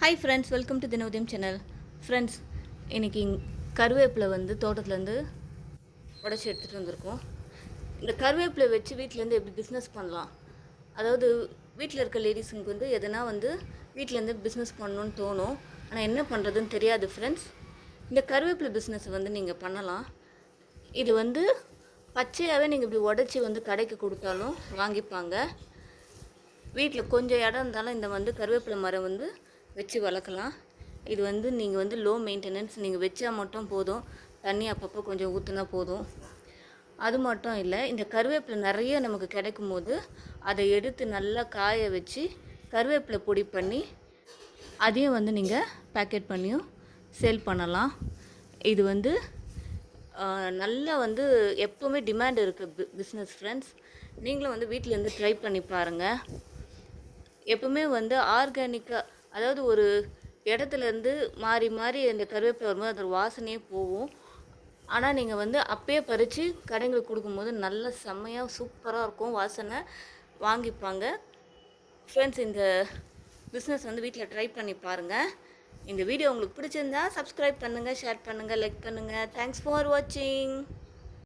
Hi friends welcome to Dinodayam channel friends இன்றைக்கி கருவேப்பிலை வந்து தோட்டத்துலேருந்து உடச்சி எடுத்துகிட்டு வந்திருக்கோம். இந்த கருவேப்பிலை வச்சு வீட்டிலேருந்து எப்படி பிஸ்னஸ் பண்ணலாம்? அதாவது வீட்டில் இருக்க லேடிஸுங்களுக்கு வந்து எதனா வந்து வீட்டிலேருந்து பிஸ்னஸ் பண்ணணும்னு தோணும். ஆனால் என்ன பண்ணுறதுன்னு தெரியாது ஃப்ரெண்ட்ஸ் இந்த கருவேப்பிலை பிஸ்னஸ் வந்து நீங்கள் பண்ணலாம். இது வந்து பச்சையாகவே நீங்கள் இப்படி உடச்சி வந்து கடைக்கு கொடுத்தாலும் வாங்கிப்பாங்க. வீட்டில் கொஞ்சம் இடம் இருந்தாலும் இந்த வந்து கருவேப்பிலை மரம் வந்து வச்சு வளர்க்கலாம். இது வந்து நீங்கள் வந்து லோ மெயின்டெனன்ஸ் நீங்கள் வச்சா மட்டும் போதும். தண்ணி அப்பப்போ கொஞ்சம் ஊற்றுனா போதும். அது மட்டும் இல்லை இந்த கருவேப்பிலை நிறைய நமக்கு கிடைக்கும் போது அதை எடுத்து நல்லா காய வச்சு கருவேப்பிலை பொடி பண்ணி அதையும் வந்து நீங்கள் பேக்கெட் பண்ணியும் சேல் பண்ணலாம். இது வந்து நல்லா வந்து எப்போவுமே டிமாண்ட் இருக்குது பிஸ்னஸ் ஃப்ரெண்ட்ஸ் நீங்களும் வந்து வீட்டிலேருந்து ட்ரை பண்ணி பாருங்கள் எப்பவுமே வந்து ஆர்கானிக்காக அதாவது ஒரு இடத்துலேருந்து மாறி மாறி அந்த கருவேப்பிலை வரும்போது அதோட வாசனையே போகும். ஆனால் நீங்கள் வந்து அப்பயே பறித்து கடைங்களுக்கு கொடுக்கும்போது நல்ல செம்மையாக சூப்பராக இருக்கும். வாசனை வாங்கிப்பாங்க. ஃப்ரெண்ட்ஸ் இந்த பிஸ்னஸ் வந்து வீட்டில் ட்ரை பண்ணி பாருங்கள் இந்த வீடியோ உங்களுக்கு பிடிச்சிருந்தா சப்ஸ்கிரைப் பண்ணுங்கள் ஷேர் பண்ணுங்கள் லைக் பண்ணுங்கள் தேங்க்ஸ் ஃபார் வாட்சிங்